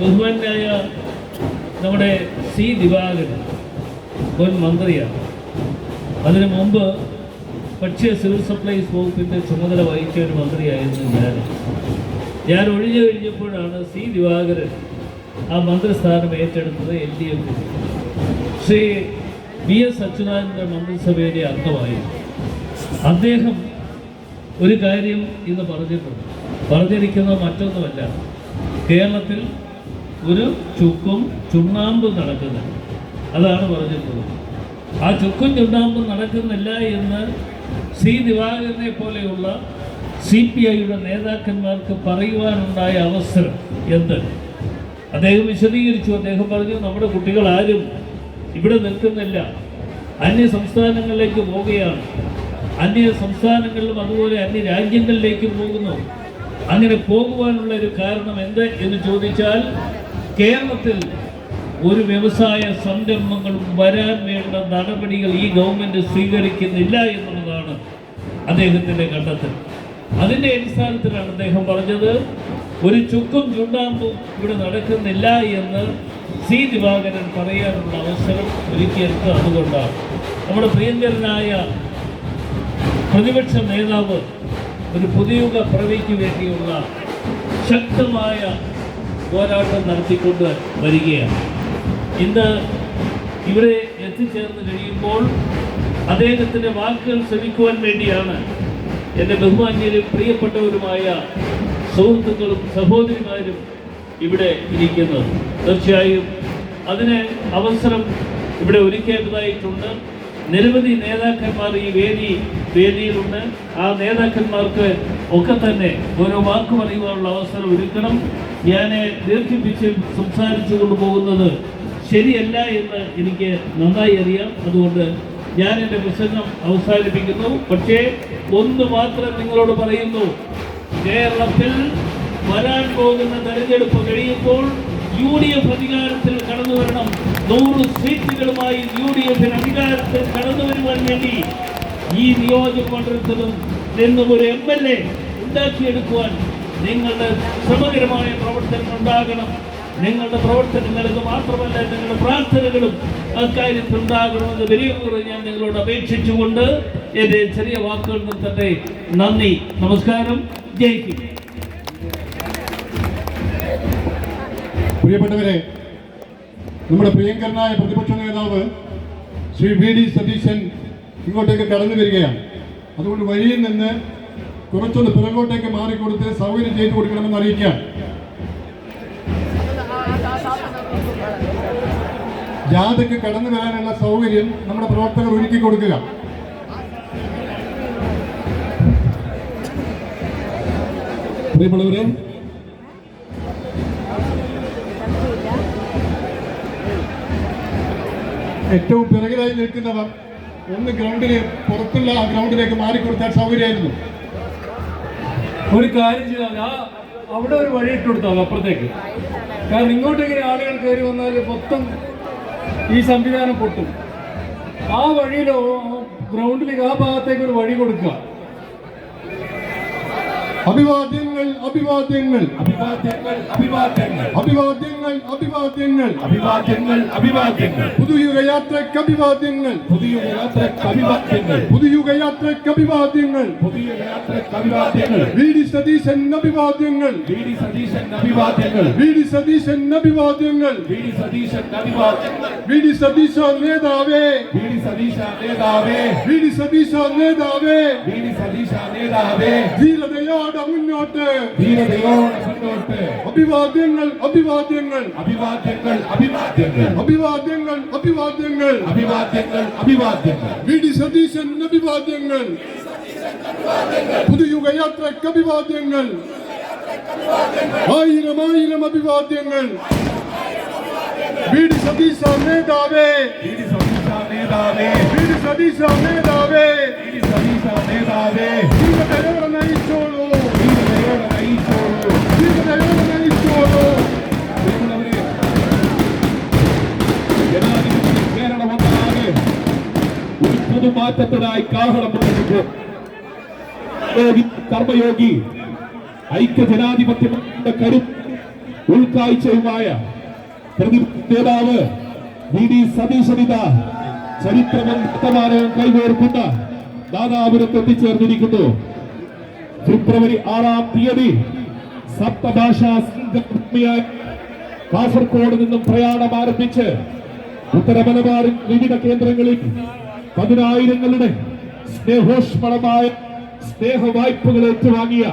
ബഹുമാനായ നമ്മുടെ സി ദിവാകരൻ മുൻ മന്ത്രിയാണ്. അതിനു മുമ്പ് ഭക്ഷ്യ സിവിൽ സപ്ലൈസ് വകുപ്പിന്റെ ചുമതല വഹിച്ച ഒരു മന്ത്രിയായിരുന്നു ഞാൻ. ഞാൻ ഒഴിഞ്ഞു കഴിഞ്ഞപ്പോഴാണ് സി ദിവാകരൻ ആ മന്ത്രിസ്ഥാനം ഏറ്റെടുത്തത് L D F Shri V S Achuthananda മന്ത്രിസഭയുടെ അംഗമായിരുന്നു അദ്ദേഹം ഒരു കാര്യം ഇന്ന് പറഞ്ഞിട്ടുണ്ട്. പറഞ്ഞിരിക്കുന്നത് മറ്റൊന്നുമല്ല. കേരളത്തിൽ ഒരു ചുക്കും ചുണ്ണാമ്പും നടക്കുന്നത്. അതാണ് പറഞ്ഞിട്ടുള്ളത് ആ ചുക്കും ചുണ്ണാമ്പും നടക്കുന്നില്ല എന്ന് സി ദിവാകരനെ പോലെയുള്ള സി പി ഐയുടെ നേതാക്കന്മാർക്ക് പറയുവാനുണ്ടായ അവസരം എന്ത്? അദ്ദേഹം വിശദീകരിച്ചു. അദ്ദേഹം പറഞ്ഞു നമ്മുടെ കുട്ടികൾ ആരും ഇവിടെ നിൽക്കുന്നില്ല. അന്യ സംസ്ഥാനങ്ങളിലേക്ക് പോവുകയാണ്. അന്യ സംസ്ഥാനങ്ങളിലും അതുപോലെ അന്യ രാജ്യങ്ങളിലേക്കും പോകുന്നു. അങ്ങനെ പോകുവാനുള്ള ഒരു കാരണം എന്ത്? എന്ന് ചോദിച്ചാൽ കേരളത്തിൽ ഒരു വ്യവസായ സംരംഭങ്ങളും വരാൻ വേണ്ട നടപടികൾ ഈ ഗവൺമെന്റ് സ്വീകരിക്കുന്നില്ല എന്നുള്ളതാണ് അദ്ദേഹത്തിന്റെ കണ്ടെത്തൽ അതിന്റെ അടിസ്ഥാനത്തിലാണ് അദ്ദേഹം പറഞ്ഞത് ഒരു ചുക്കും ചുണ്ടാമ്പും ഇവിടെ നടക്കുന്നില്ല എന്ന് സി ദിവാകരൻ പറയാനുള്ള അവസരം ഒരുക്കിയെടുത്ത് അതുകൊണ്ടാണ്. നമ്മുടെ പ്രിയങ്കരനായ പ്രതിപക്ഷ നേതാവ് ഒരു പുതിയുഗ പിറവിക്ക് വേണ്ടിയുള്ള ശക്തമായ പോരാട്ടം നടത്തിക്കൊണ്ട് വരികയാണ്. ഇന്ന് ഇവിടെ എത്തിച്ചേർന്ന് കഴിയുമ്പോൾ അദ്ദേഹത്തിന്റെ വാക്കുകൾ ശ്രമിക്കുവാൻ വേണ്ടിയാണ് എന്റെ ബഹുമാന്യരും പ്രിയപ്പെട്ടവരുമായ സുഹൃത്തുക്കളും സഹോദരിമാരും ഇവിടെ ഇരിക്കുന്നത്. തീർച്ചയായും അതിന് അവസരം ഇവിടെ ഒരുക്കേണ്ടതായിട്ടുണ്ട്. നിരവധി നേതാക്കന്മാർ ഈ വേദി വേദിയിലുണ്ട്. ആ നേതാക്കന്മാർക്ക് ഒക്കെ തന്നെ ഓരോ വാക്ക് പറയുവാനുള്ള അവസരം ഒരുക്കണം. ഞാൻ ദീർഘിപ്പിച്ച് സംസാരിച്ചു കൊണ്ടുപോകുന്നത് ശരിയല്ല എന്ന് എനിക്ക് നന്നായി അറിയാം. അതുകൊണ്ട് ഞാൻ എന്റെ പ്രസംഗം അവസാനിപ്പിക്കുന്നു. പക്ഷേ ഒന്ന് മാത്രം നിങ്ങളോട് പറയുന്നു. കേരളത്തിൽ വരാൻ പോകുന്ന തെരഞ്ഞെടുപ്പ് കഴിയുമ്പോൾ യു ഡി എഫ് അധികാരത്തിൽ കടന്നു വരണം. നൂറ് സീറ്റുകളുമായി യു ഡി എഫിന് അധികാരത്തിൽ കടന്നു വരുവാൻ വേണ്ടി ഈ നിയോജക മണ്ഡലത്തിലും നിന്നും ഒരു എം എൽ എ ഉണ്ടാക്കിയെടുക്കുവാൻ നിങ്ങളുടെ ശ്രമകരമായ പ്രവർത്തനം ഉണ്ടാകണം. നിങ്ങളുടെ പ്രവർത്തനങ്ങൾക്ക് മാത്രമല്ല നിങ്ങളുടെ പ്രാർത്ഥനകളും അക്കാര്യത്തിൽ ഉണ്ടാകണമെന്ന് വലിയ ഞാൻ നിങ്ങളോട് അപേക്ഷിച്ചുകൊണ്ട് എന്റെ ചെറിയ വാക്കുകൾ നിർത്തട്ടെ നന്ദി. നമസ്കാരം. ജയിക്കും പ്രിയപ്പെട്ടവരെ നമ്മുടെ പ്രിയങ്കരനായ പ്രതിപക്ഷ നേതാവ് ശ്രീ വി ഡി സതീശൻ ഇങ്ങോട്ടേക്ക് കടന്നു വരികയാണ്. അതുകൊണ്ട് വഴിയിൽ നിന്ന് കുറച്ചൊന്ന് പിറകോട്ടേക്ക് മാറിക്കൊടുത്ത് സൗകര്യം ചെയ്തു കൊടുക്കണമെന്ന് അറിയിക്കാം. ജാഥയ്ക്ക് കടന്നു വരാനുള്ള സൗകര്യം നമ്മുടെ പ്രവർത്തകർ ഒരുക്കി കൊടുക്കുക. ഏറ്റവും പിറകിലായി നിൽക്കുന്നവർ ഒന്ന് ഗ്രൗണ്ടിന് പുറത്തുള്ള ആ ഗ്രൗണ്ടിലേക്ക് മാറിക്കൊടുത്താൽ സൗകര്യമായിരുന്നു. ഒരു കാര്യം ചെയ്താൽ ആ അവിടെ ഒരു വഴി ഇട്ട് കൊടുത്താൽ അപ്പുറത്തേക്ക്. കാരണം ഇങ്ങോട്ടേക്ക് ആളുകൾ കയറി വന്നാൽ മൊത്തം ഈ സംവിധാനം പൊട്ടും. ആ വഴിയിലോ ഗ്രൗണ്ടിലേക്ക് ആ ഭാഗത്തേക്ക് ഒരു വഴി കൊടുക്കുക. അഭിവാദ്യങ്ങൾ അഭിവാദ്യങ്ങൾ. അഭിവാദ്യങ്ങൾ അഭിവാദ്യങ്ങൾ. അഭിവാദ്യങ്ങൾ അഭിവാദ്യങ്ങൾ. അഭിവാദ്യങ്ങൾ അഭിവാദ്യങ്ങൾ. പുതുയുഗ യാത്രയ്ക്ക് അഭിവാദ്യങ്ങൾ. പുതിയ യാത്രയ്ക്ക് അഭിവാദ്യങ്ങൾ. പുതുയുഗ യാത്രയ്ക്ക് അഭിവാദ്യങ്ങൾ. പുതിയ യാത്രയ്ക്ക് അഭിവാദ്യങ്ങൾ. വി ഡി സതീശൻ അഭിവാദ്യങ്ങൾ. വി ഡി സതീശൻ അഭിവാദ്യങ്ങൾ. വി ഡി സതീശൻ അഭിവാദ്യങ്ങൾ. വി ഡി സതീശൻ അഭിവാദ്യങ്ങൾ. വി ഡി സതീശ നേതാവേ. വി ഡി സതീശ നേതാവേ. വി ഡി സതീശ നേതാവേ. വി ഡി സതീശ നേതാവേ. ധീരതയോടെ മുന്നോട്ട്. ധീരതയോടെ മുന്നോട്ട്. അഭിവാദ്യങ്ങൾ അഭിവാദ്യങ്ങൾ. അഭിവാദ്യങ്ങൾ അഭിവാദ്യങ്ങൾ. അഭിവാദ്യങ്ങൾ അഭിവാദ്യങ്ങൾ. അഭിവാദ്യങ്ങൾ അഭിവാദ്യങ്ങൾ. വി ഡി സതീശൻ അഭിവാദ്യങ്ങൾ. പുതുയുഗ യാത്രയ്ക്ക് അഭിവാദ്യങ്ങൾ. ആയിരം ആയിരം അഭിവാദ്യങ്ങൾ. വി ഡി സതീശ നേതാവേ വി ഡി സതീശ നേതാവേ വി ഡി സതീശ നേതാവേ വി ഡി സതീശ നേതാവേ പുതുമാറ്റത്തിനായി കാഹളം കർമ്മയോഗി ഐക്യ ജനാധിപത്യത്തിന്റെ കരു ഉൾക്കാഴ്ചയുമായ നേതാവ് വി. ഡി. സതീശനിത ചരിത്രമാനവും കൈകോർക്കുന്ന ദാദാപുരത്ത് എത്തിച്ചേർന്നിരിക്കുന്നു. ഫെബ്രുവരി ആറാം തീയതി സപ്തഭാഷാ സംഘഭൂമിയായ കാസർഗോഡ് നിന്നും പ്രയാണം ആരംഭിച്ച് ഉത്തരമലബാറിൽ വിവിധ കേന്ദ്രങ്ങളിൽ പതിനായിരങ്ങളുടെ സ്നേഹോഷ്മളമായ സ്നേഹ വായ്പകൾ ഏറ്റുവാങ്ങിയ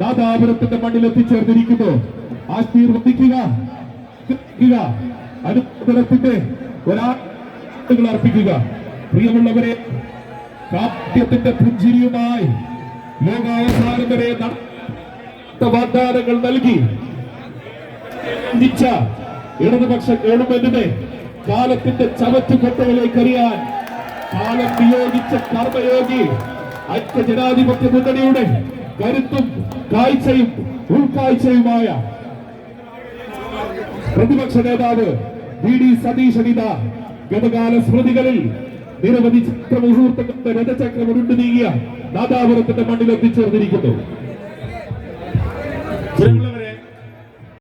ദാദാപുരത്തിന്റെ മണ്ണിൽ എത്തിച്ചേർന്നിരിക്കുന്നു ആശീർവദിക്കുക അനുഭവത്തിന്റെ ഒരാൾ അർപ്പിക്കുക. പ്രിയമുള്ളവരെ കാപ്യത്തിന്റെ പുഞ്ചിരിയുമായി ലോകാവസാനം വാഗ്ദാനങ്ങൾ നൽകി. ഇടതുപക്ഷ ഗവൺമെന്റിനെ കാലത്തിന്റെ ചവറ്റുകൊട്ടയിലേക്ക് അറിയാൻ കാലം വിയോഗിച്ച കർമ്മയോഗി ഐക്യ ജനാധിപത്യ മുന്നണിയുടെ കരുത്തും കാഴ്ചയും ഉൾക്കാഴ്ചയുമായ പ്രതിപക്ഷ നേതാവ് വി ഡി സതീശനിത ഗതകാല സ്മൃതികളിൽ നിരവധി ചക്രമുഹൂർത്തങ്ങളുടെ രഥചക്രം ഉരുണ്ടു നീങ്ങിയ നാദാപുരത്തിന്റെ മണ്ണിൽ എത്തിച്ചേർന്നിരിക്കുന്നു.